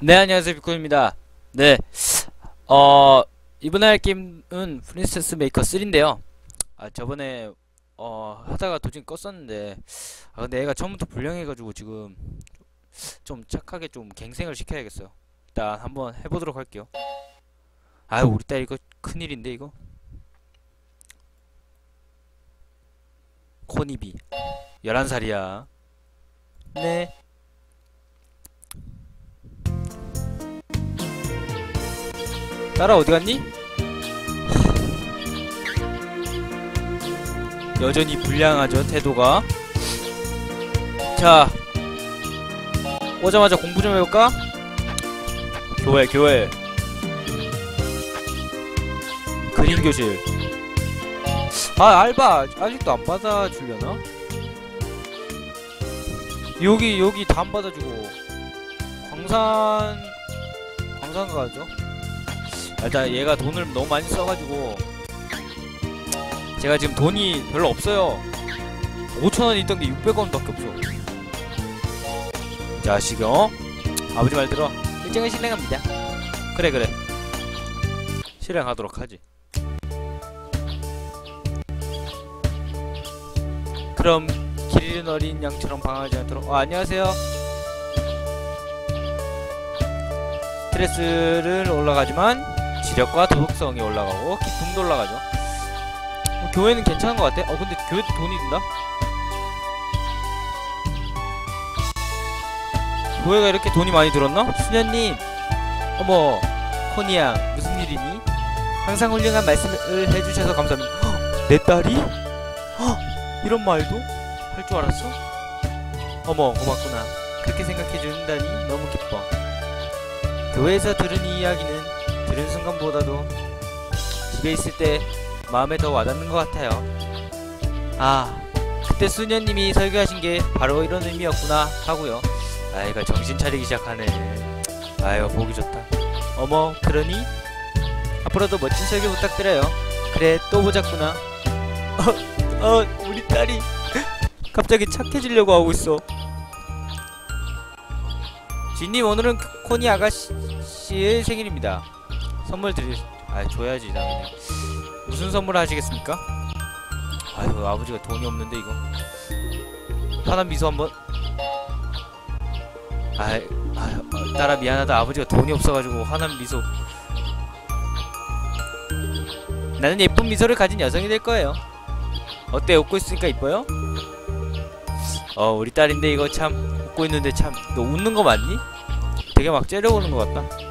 네, 안녕하세요. 비콘입니다. 네, 어, 이번에 할 게임은 프린세스 메이커 3인데요. 아, 저번에, 어, 하다가 도중에 껐었는데, 아, 근데 얘가 처음부터 불량해가지고 지금 좀 착하게 좀 갱생을 시켜야겠어요. 일단 한번 해보도록 할게요. 아유, 우리 딸 이거 큰일인데, 이거? 코니비. 11살이야. 네. 딸아 어디 갔니? 여전히 불량하죠 태도가 자 오자마자 공부 좀 해볼까? 교회 교회 그림 교실 아 알바 아직도 안 받아주려나? 여기 여기 다 안 받아주고 광산 광산 가죠? 일단 얘가 돈을 너무 많이 써가지고 제가 지금 돈이 별로 없어요. 5천원 있던 게 600원밖에 없어. 자식이 어? 아버지 말 들어. 일정을 실행합니다. 그래 그래. 실행하도록 하지. 그럼 길 잃은 어린 양처럼 방황하지 않도록. 어, 안녕하세요. 스트레스를 올라가지만 지력과 도덕성이 올라가고 기쁨도 올라가죠. 어, 교회는 괜찮은 것 같아. 어 근데 교회도 돈이 든다. 교회가 이렇게 돈이 많이 들었나? 수녀님, 어머, 코니야 무슨 일이니? 항상 훌륭한 말씀을 해주셔서 감사합니다. 헉, 내 딸이? 헉, 이런 말도 할 줄 알았어? 어머 고맙구나. 그렇게 생각해 준다니 너무 기뻐. 교회에서 들은 이 이야기는 들은 순간보다도 집에 있을 때 마음에 더 와닿는 것 같아요. 아, 그때 수녀님이 설교하신 게 바로 이런 의미였구나 하고요. 아이가 정신 차리기 시작하네. 아이가 보기 좋다. 어머, 그러니? 앞으로도 멋진 설교 부탁드려요. 그래, 또 보자꾸나. 어, 어, 우리 딸이 갑자기 착해지려고 하고 있어. 진님 오늘은 코니 아가씨의 생일입니다. 선물 드릴 아 줘야지 당연히. 무슨 선물 하시겠습니까? 아유 아버지가 돈이 없는데 이거. 화난 미소 한번. 아이 아유 딸아 미안하다 아버지가 돈이 없어가지고 화난 미소. 나는 예쁜 미소를 가진 여성이 될 거예요. 어때 웃고 있으니까 이뻐요? 어 우리 딸인데 이거 참 웃고 있는데 참 너 웃는 거 맞니? 되게 막 째려보는 것 같다.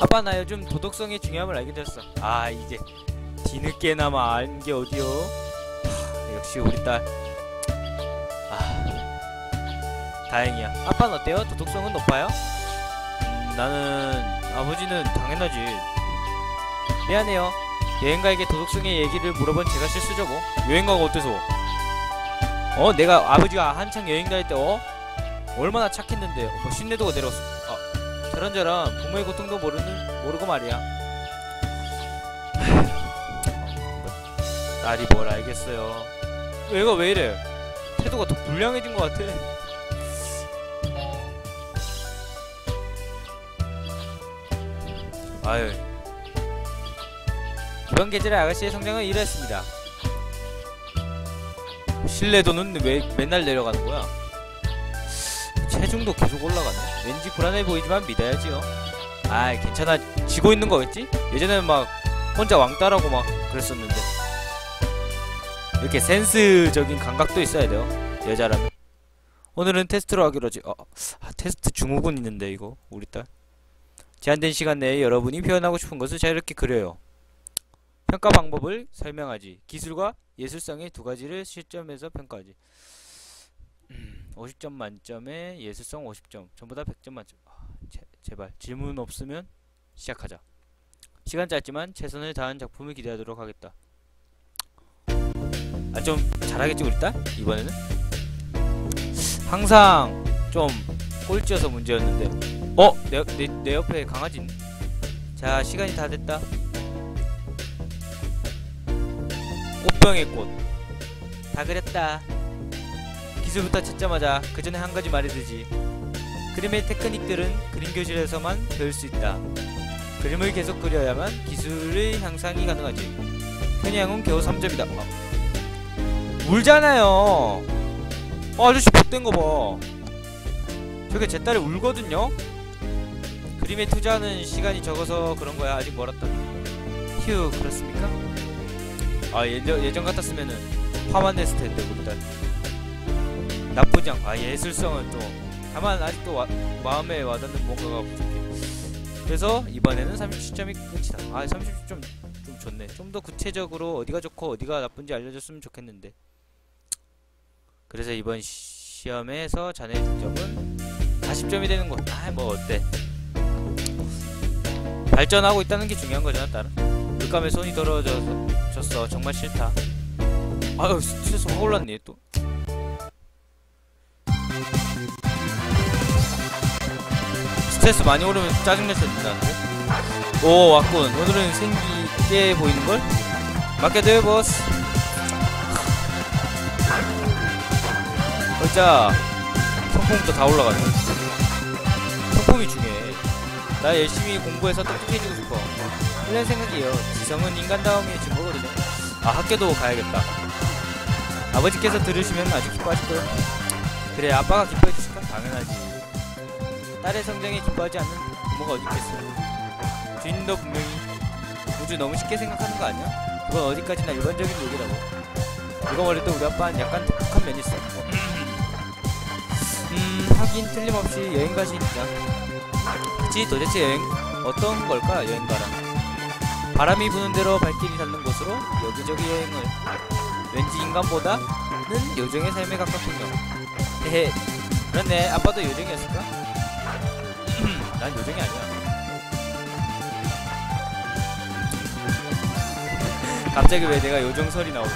아빠 나 요즘 도덕성의 중요함을 알게 됐어. 아 이제 뒤늦게나마 안게 어디요? 하, 역시 우리 딸. 아 다행이야. 아빠는 어때요? 도덕성은 높아요? 음, 나는 아버지는 당연하지. 미안해요. 여행가에게 도덕성의 얘기를 물어본 제가 실수죠 뭐. 여행가가 어때서? 어 내가 아버지가 한창 여행 다닐 때 어? 얼마나 착했는데 뭐 신뢰도가 내려왔어 아 저런저런 부모의 고통도 모르는 모르고 말이야. 뭐, 딸이 뭘 알겠어요. 얘가 왜 이래? 태도가 더 불량해진 것 같아. 아유. 이번 계절의 아가씨의 성장은 이랬습니다. 신뢰도는 왜 맨날 내려가는 거야? 체중도 계속 올라가네. 왠지 불안해 보이지만 믿어야지요. 아, 괜찮아. 지고 있는 거겠지? 예전에는 막 혼자 왕따라고 막 그랬었는데. 이렇게 센스적인 감각도 있어야 돼요. 여자라면. 오늘은 테스트로 하기로 하지. 어, 아, 테스트 중후군 있는데 이거 우리 딸. 제한된 시간 내에 여러분이 표현하고 싶은 것을 자유롭게 그려요. 평가 방법을 설명하지. 기술과 예술성의 두 가지를 시점에서 평가하지. 음, 50점 만점에 예술성 50점. 전부 다 100점 만점. 아, 제, 제발 질문 없으면 시작하자. 시간 짧지만 최선을 다한 작품을 기대하도록 하겠다. 아 좀 잘하겠지 우리 딸? 이번에는? 항상 좀 꼴찌여서 문제였는데. 어? 내, 내, 내 옆에 강아지 있네. 자 시간이 다 됐다. 꽃병의 꽃. 다 그렸다. 기술부터 찾자마자 그 전에 한 가지 말해두지. 그림의 테크닉들은 그림 교실에서만 배울 수 있다. 그림을 계속 그려야만 기술의 향상이 가능하지. 현양은 겨우 3점이다. 울잖아요. 어, 아저씨 못된 거 봐. 저게 제 딸이 울거든요. 그림에 투자하는 시간이 적어서 그런 거야. 아직 멀었다. 휴, 그렇습니까? 아 예전 예전 같았으면은 화만 냈을 텐데 우리 딸. 나쁘지 않고 아 예술성은 좀 다만 아직도 와, 마음에 와닿는 뭔가가 부족해. 그래서 이번에는 37점이 끝이다. 아 37점 좀 좋네. 좀 더 구체적으로 어디가 좋고 어디가 나쁜지 알려줬으면 좋겠는데. 그래서 이번 시- 시험에서 자네 득점은 40점이 되는 거. 아뭐 어때? 발전하고 있다는 게 중요한 거잖아, 딸은. 물감에 손이 더러워져서 졌어. 정말 싫다. 아유 스트레스 확 올랐네 또. 스트레스 많이 오르면 짜증낼 수 있다는데? 오 왔군. 오늘은 생기 있게 보이는걸? 맡겨둬요 보스 어자 성품부터 다 올라가네. 성품이 중요해. 나 열심히 공부해서 똑똑해지고 싶어. 이런 생각이에요. 지성은 인간다움의 증거거든요 아 학교도 가야겠다. 아버지께서 들으시면 아주 기뻐하실 거예요 그래 아빠가 기뻐해 주실까? 당연하지. 딸의 성장에 기뻐하지 않는 부모가 어디 있겠어? 주인도 분명히 우주 너무 쉽게 생각하는 거 아니야? 그건 어디까지나 일반적인 얘기라고. 이거 말해도 우리 아빠는 약간 독특한 면이 있어. 음 하긴 틀림없이 여행 가시니까. 그치 도대체 여행 어떤 걸까 여행가란 바람이 부는 대로 발길이 닿는 곳으로 여기저기 여행을. 왠지 인간보다는 요정의 삶에 가깝군요 헤헤 그렇네. 아빠도 요정이었을까? 난 요정이 아니야. 갑자기 왜 내가 요정설이 나오지?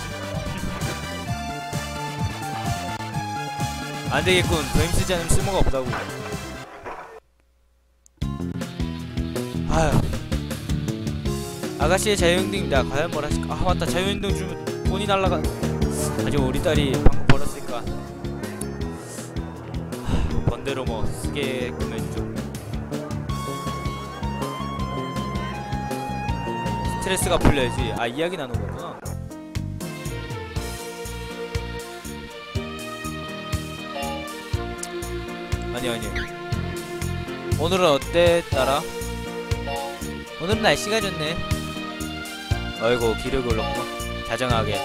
안되겠군. 더 힘쓰지 않으면 쓸모가 없다고. 아휴. 아가씨의 자유행동입니다. 과연 뭘 하실까? 아 맞다. 자유행동 주면 돈이 날라가 아직 우리 딸이 방금 하, 번대로 뭐 쓰게끔 해주죠 스트레스가 풀려야지. 아 이야기 나누는 거구나. 아니 아니. 오늘은 어때 딸아 오늘은 날씨가 좋네. 어이구 기력이 올랐구나. 다정하게.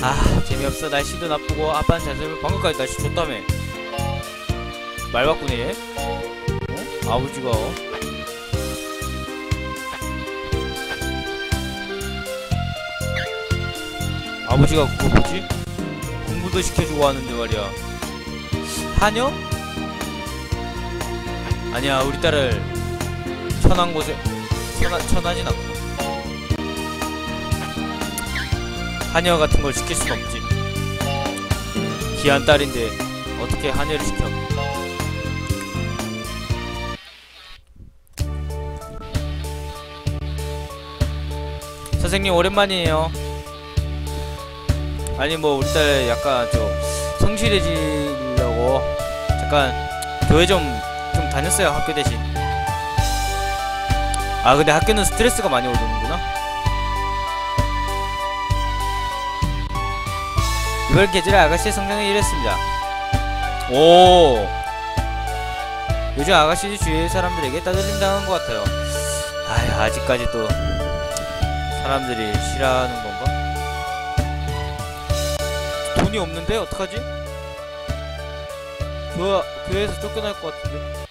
아 재미없어. 날씨도 나쁘고 아빠는 자세히 방금까지 날씨 좋다며 말 바꾸네 얘 어? 아버지가 아버지가 그거 뭐지? 공부도 시켜주고 하는데 말이야 하녀? 아니야 우리 딸을 천한 곳에 천하, 천하진 않고 하녀 같은 걸 시킬 순 없지 귀한 딸인데 어떻게 하녀를 시켜 선생님 오랜만이에요. 아니 뭐 우리 딸 약간 좀 성실해지려고 잠깐 교회 좀 좀 다녔어요 학교 대신. 아 근데 학교는 스트레스가 많이 오르는구나. 이번 계절에 아가씨의 성장은 이랬습니다. 오. 요즘 아가씨 주위의 사람들에게 따돌림 당한 것 같아요. 아휴 아직까지도 사람들이 싫어하는 건가? 돈이 없는데 어떡하지? 교회, 교회에서 쫓겨날 것 같은데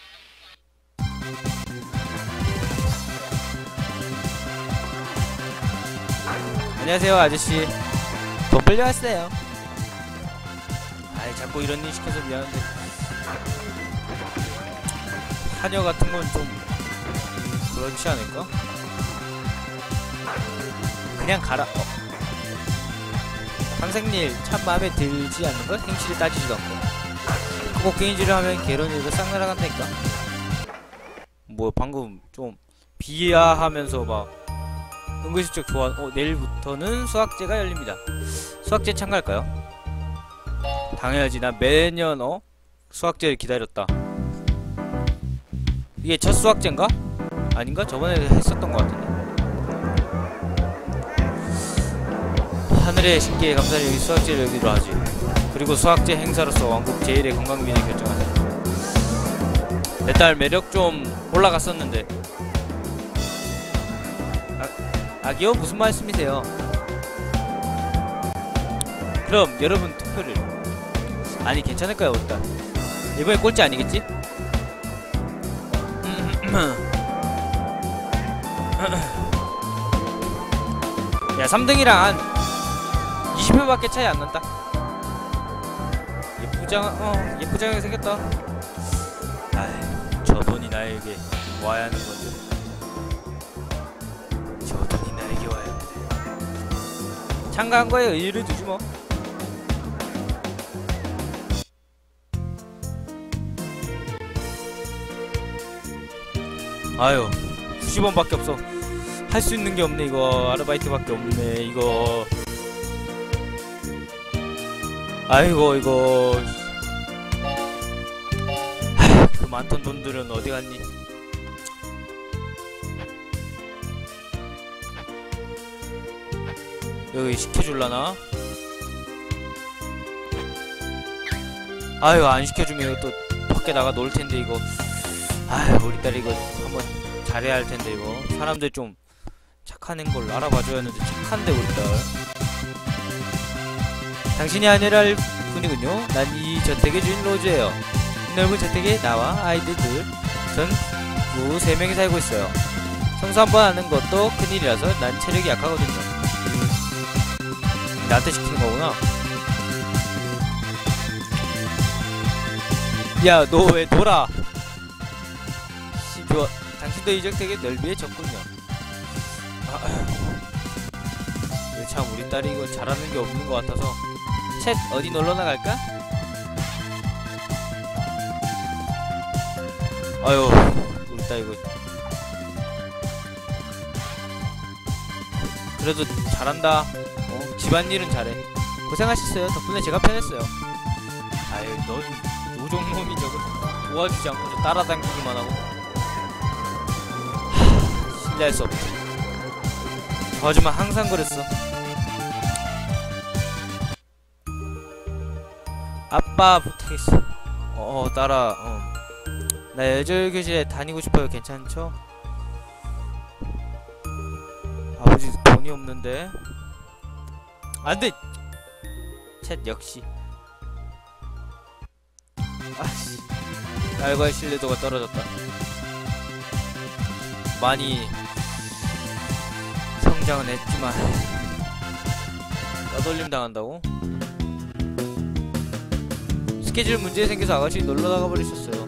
안녕하세요 아저씨 돈 빌려왔어요 아이 자꾸 이런 일 시켜서 미안한데 하녀 같은 건 좀 그렇지 않을까? 그냥 가라 어. 상생일 참 마음에 들지 않는 걸 행실을 따지지도 않고 곡괭이질을 하면 개론이도 싹 날아간다니까 뭐 방금 좀 비하하면서 막 은근슬쩍 좋아 어 내일부터는 수학제가 열립니다 수학제 참가할까요? 당연하지 난 매년 어 수학제를 기다렸다 이게 첫 수학제인가? 아닌가? 저번에 했었던 것 같은데 하늘의 신기에 감사히 여기 수학제를 여기로 하지 그리고 수학제 행사로서 왕국 제일의 건강위원회 결정하자 내 딸 매력 좀 올라갔었는데 아, 아기요? 무슨 말씀이세요? 그럼 여러분 투표를 아니 괜찮을까요 딸 이번에 꼴찌 아니겠지? 야 3등이랑 한 20표밖에 차이 안 난다. 예쁘장 어 예쁘장하게 생겼다. 아이 저 돈이 나에게 와야 하는 건데 저 돈이 나에게 와야 하는데. 참가한 거에 의의를 두지 뭐. 아유 90원밖에 없어. 할 수 있는 게 없네 이거. 아르바이트밖에 없네 이거 아이고 이거. 하, 그 많던 돈들은 어디 갔니? 여기 시켜줄라나? 아유 안 시켜주면 또 밖에 나가 놀 텐데 이거. 아유 우리 딸 이거 한번 잘해야 할 텐데 이거. 사람들 좀 착한 걸 알아봐줘야 하는데 착한데 우리 딸 당신이 아니라 할 뿐이군요. 난 이 저택의 주인 로즈예요. 이 넓은 저택에 나와 아이들 전부 세 명이 살고 있어요. 청소 한번 하는 것도 큰일이라서 난 체력이 약하거든요. 나한테 시키는 거구나. 야 너 왜 돌아? 씨, 좋아. 당신도 이 저택의 넓이에 적군요. 아, 참 우리 딸이 이거 잘하는 게 없는 것 같아서 챗 어디 놀러 나갈까? 아유 우리 딸 이거. 그래도 잘한다. 어, 집안일은 잘해. 고생하셨어요. 덕분에 제가 편했어요. 아유 넌 요정놈이 저거 도와주지 않고 저 따라다니기만 하고. 하, 신뢰할 수 없지 저 아줌마 항상 그랬어 아빠 부탁했어 어 따라 어. 나 예절교실에 다니고 싶어요 괜찮죠? 아버지 돈이 없는데 안돼 챗 역시 아씨 딸과의 신뢰도가 떨어졌다 많이 성장은 했지만 떠돌림 당한다고? 스케줄 문제 생겨서 아가씨 놀러 나가 버리셨어요.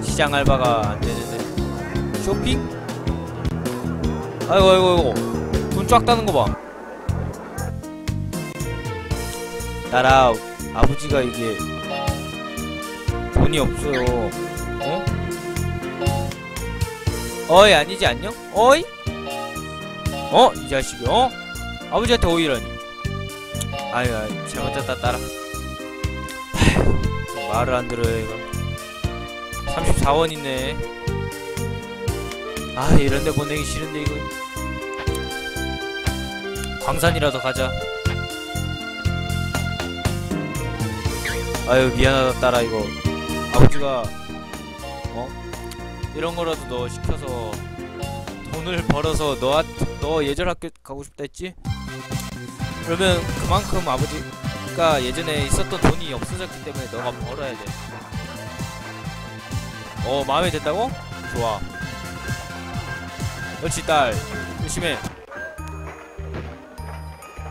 시장 알바가 안 되는데 쇼핑? 아이고 아이고 아이고 돈 쫙 따는 거 봐. 나라 아버지가 이게 돈이 없어요. 어? 어이 아니지 안녕? 어이? 어? 이 자식이 어? 아버지한테 오이라니. 아유, 아유 잘못했다 따라. 아휴 말을 안 들어요 이거 34원 있네. 아 이런데 보내기 싫은데 이거. 광산이라도 가자. 아유 미안하다 딸아 이거. 아버지가 어? 이런 거라도 너 시켜서 돈을 벌어서 너너 예절 학교 가고 싶다 했지? 그러면 그만큼 아버지가 예전에 있었던 돈이 없어졌기 때문에 너가 벌어야 돼. 어, 마음에 든다고? 좋아. 그렇지, 딸. 열심히 해.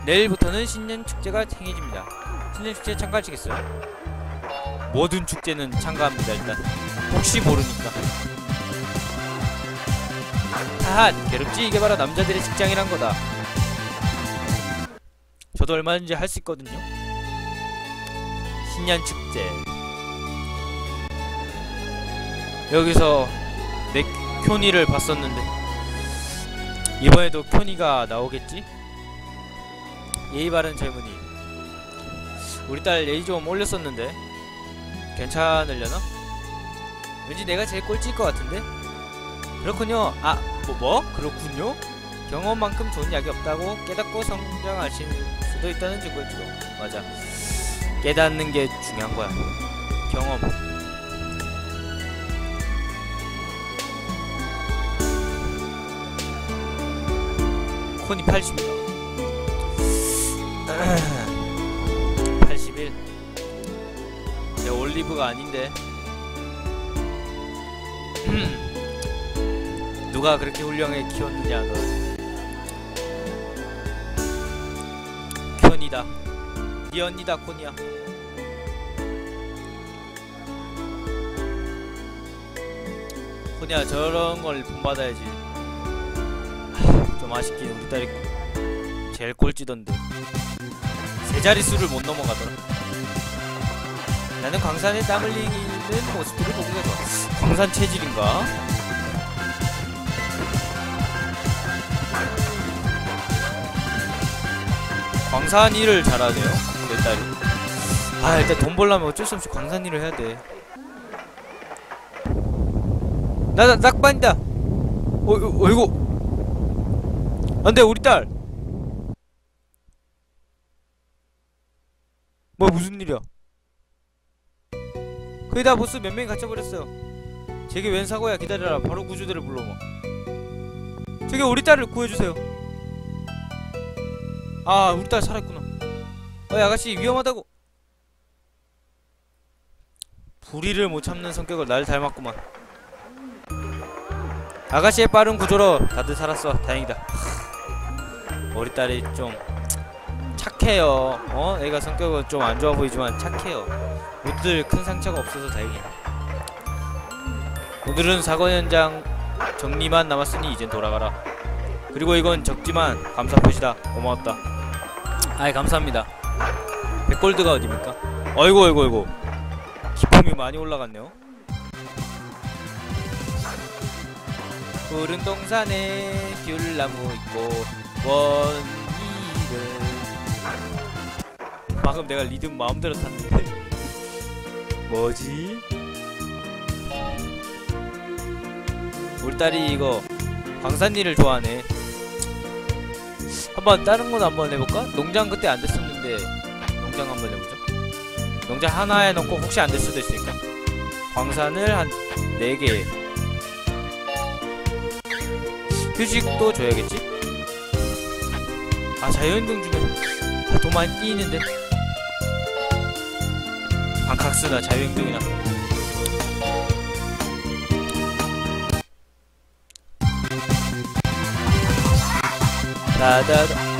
내일부터는 신년 축제가 행해집니다. 신년 축제에 참가하시겠어요? 모든 축제는 참가합니다, 일단. 혹시 모르니까. 하하, 괴롭지? 이게 바로 남자들의 직장이란 거다. 저도 얼마든지 할 수 있거든요. 신년 축제. 여기서 내 쿄니를 봤었는데 이번에도 쿄니가 나오겠지? 예의 바른 젊은이. 우리 딸 예의 좀 올렸었는데 괜찮으려나? 왠지 내가 제일 꼴찌일 것 같은데? 그렇군요. 아, 뭐, 뭐? 그렇군요? 경험만큼 좋은 약이 없다고 깨닫고 성장하실 수도 있다는 증거일지도. 맞아. 깨닫는 게 중요한 거야. 경험. 콘이 80이다. 81. 내 올리브가 아닌데. 누가 그렇게 훌륭하게 키웠느냐 너. 네 언니다 콘이야. 콘이야 저런 걸 본받아야지. 하, 좀 아쉽긴 우리 딸이 제일 꼴찌던데. 세 자릿수를 못 넘어가더라. 나는 광산에 땀 흘리는 모습들을 보기가 좋아. 광산 체질인가? 광산 일을 잘하네요. 내 딸이. 아 일단 돈 벌려면 어쩔 수 없이 광산 일을 해야 돼. 나나 낙반이다. 어, 어 어이구. 안돼 우리 딸. 뭐 무슨 일이야? 거의 다 보스 몇 명이 갇혀버렸어요. 제게 웬 사고야 기다려라. 바로 구조대를 불러봐. 저기 우리 딸을 구해주세요. 아 우리 딸 살아있구나. 어이 아가씨 위험하다고. 불의를 못 참는 성격을 날 닮았구만. 아가씨의 빠른 구조로 다들 살았어. 다행이다. 하, 우리 딸이 좀 착해요. 어? 애가 성격은 좀 안 좋아 보이지만 착해요. 모두들 큰 상처가 없어서 다행이야. 오늘은 사고 현장 정리만 남았으니 이젠 돌아가라. 그리고 이건 적지만 감사 표시다. 고마웠다. 아이 감사합니다. 백골드가 어디입니까? 어이구 어이구 어이구. 기품이 많이 올라갔네요. 푸른 동산에 귤나무 있고 원이를 방금 내가 리듬 마음대로 탔는데 뭐지? 우리 딸이 이거 광산일을 좋아하네 한번 다른 건 한번 해볼까? 농장 그때 안 됐었는데 농장 한번 해보죠. 농장 하나에 넣고 혹시 안 될 수도 있으니까. 광산을 한 4개. 휴식도 줘야겠지? 아 자연운동 중에 아, 돈 많이 뛰는데? 방칵스나 자유행동이나. 나다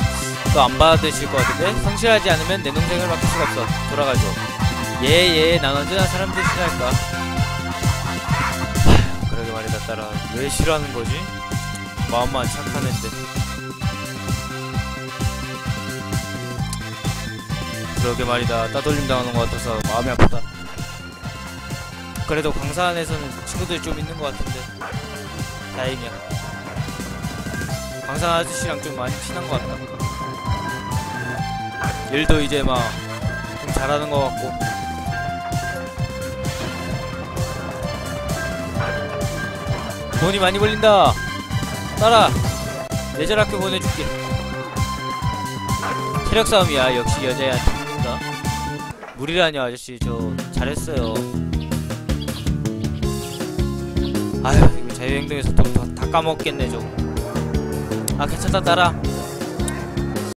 또 안 받으실 것 같은데? 성실하지 않으면 내 동생을 맡길 수가 없어. 돌아가죠. 예예 난 언제나 사람들 싫어할까? 하, 그러게 말이다 딸아 왜 싫어하는 거지? 마음만 착한 앤데. 그러게 말이다. 따돌림 당하는 것 같아서 마음이 아프다. 그래도 광산에서는 친구들이 좀 있는 것 같은데. 다행이야. 광산 아저씨랑 좀 많이 친한 것 같다 일도 이제 막 좀 잘하는 것 같고. 돈이 많이 벌린다. 따라 예절 학교 보내줄게. 체력 싸움이야. 역시 여자야 팀인가 무리라뇨 아저씨. 저 잘했어요. 아휴 이거 자유행동에서 돈 다 까먹겠네 저거 아 괜찮다 따라